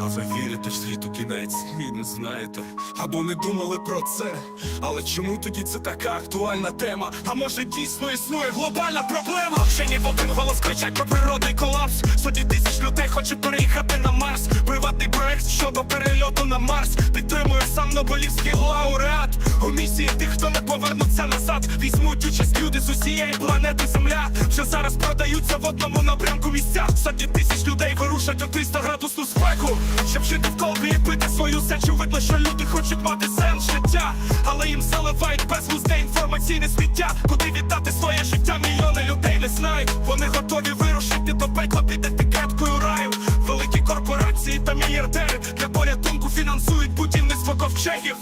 А ви вірите в світу кінець і не знаєте, або не думали про це. Але чому тоді це така актуальна тема? А може дійсно існує глобальна проблема? Вчені в один голос кричать про природний колапс. Сотні тисяч людей хочуть переїхати на Марс. Приватний проект щодо перельоту на Марс. Підтримує сам Нобелівський лауреат. У місії тих, хто не повернуться назад. Візьмуть участь люди з усієї планети Земля. Вже зараз продаються в одному напрямку місця. Сотні тисяч у 300 градусну спеку. Щоб жити в колбі і пити свою сечу. Видно, що люди хочуть мати сенс життя. Але їм заливають безглузде інформаційне сміття. Куди віддати своє життя? Мільйони людей не знають. Вони готові вирушити до пекла під етикеткою раю. Великі корпорації та мільярдери для порятунку фінансують будівництво ковчегів.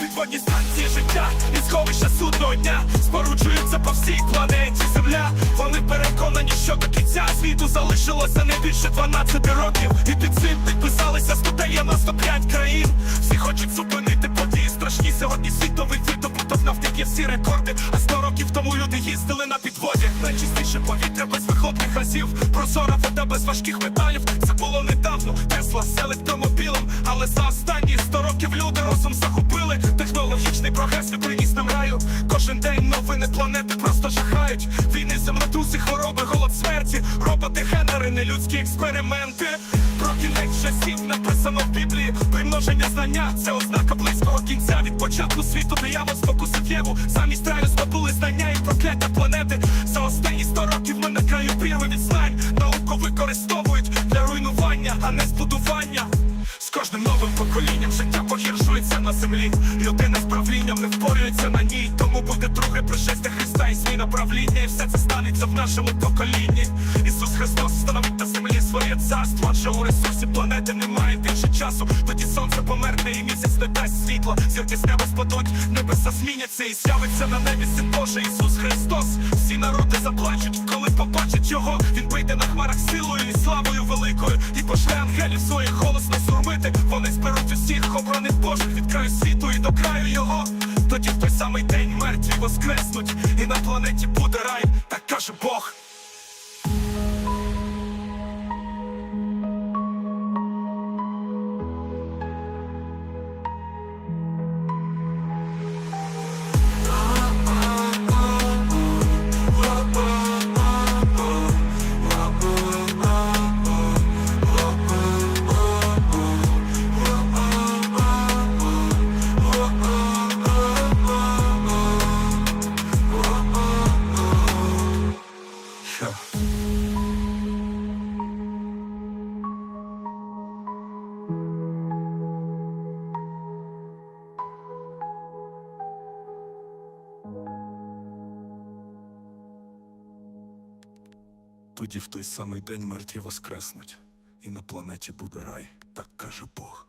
Підводні станції життя і сховища судного дня споруджуються по всій планеті Земля. Вони переконані, що до кінця світу залишилося не більше 12 років. І під цим підписалися 195 країн. Всі хочуть зупинити події страшні. Сьогодні світовий видобуток навтики всі рекорди. А 100 років тому люди їздили на підводі. Найчистіше повітря без вихлопних газів. Прозора вода без важких металів. Це було недавно. Тесла з електромобілем. Але за останні 100 років люди розум загубили. Технологічний прогрес раю. Кожен день новини планети просто жахають. Війни, землетруси, хвороби, голод смерті. Роботи, генери, нелюдські експерименти. Про кінець часів написано в Біблії. Примноження знання це ознака близького кінця. Від початку світу диявол спокусив Єву. Замість раю здобули знання і прокляття планети. За останні 100 років ми на краю прірви від знань. Науку використовують для руйнування, а не збудування. З кожним новим поколінням життя погіршується на землі. Тому буде друге пришестя Христа і зміна правління. І все це станеться в нашому поколінні. Ісус Христос встановить на землі своє царство. Адже у ресурсі планети немає більше часу. Тоді сонце померне і місяць не дасть світла. Зірки з неба спадуть, небеса зміняться і з'явиться на небі син Божий Ісус Христос. Всі народи заплачуть, коли побачать його. Він прийде на хмарах силою і славою великою. І пошле ангелів своїх голосно сурмити. Вони зберуть усіх обраних Божих від краю світу і до краю його. Тоді в той самий день мертві воскреснуть, і на планеті буде рай, так каже Бог. Тоді в той самий день мертві воскреснуть, і на планеті буде рай, так каже Бог.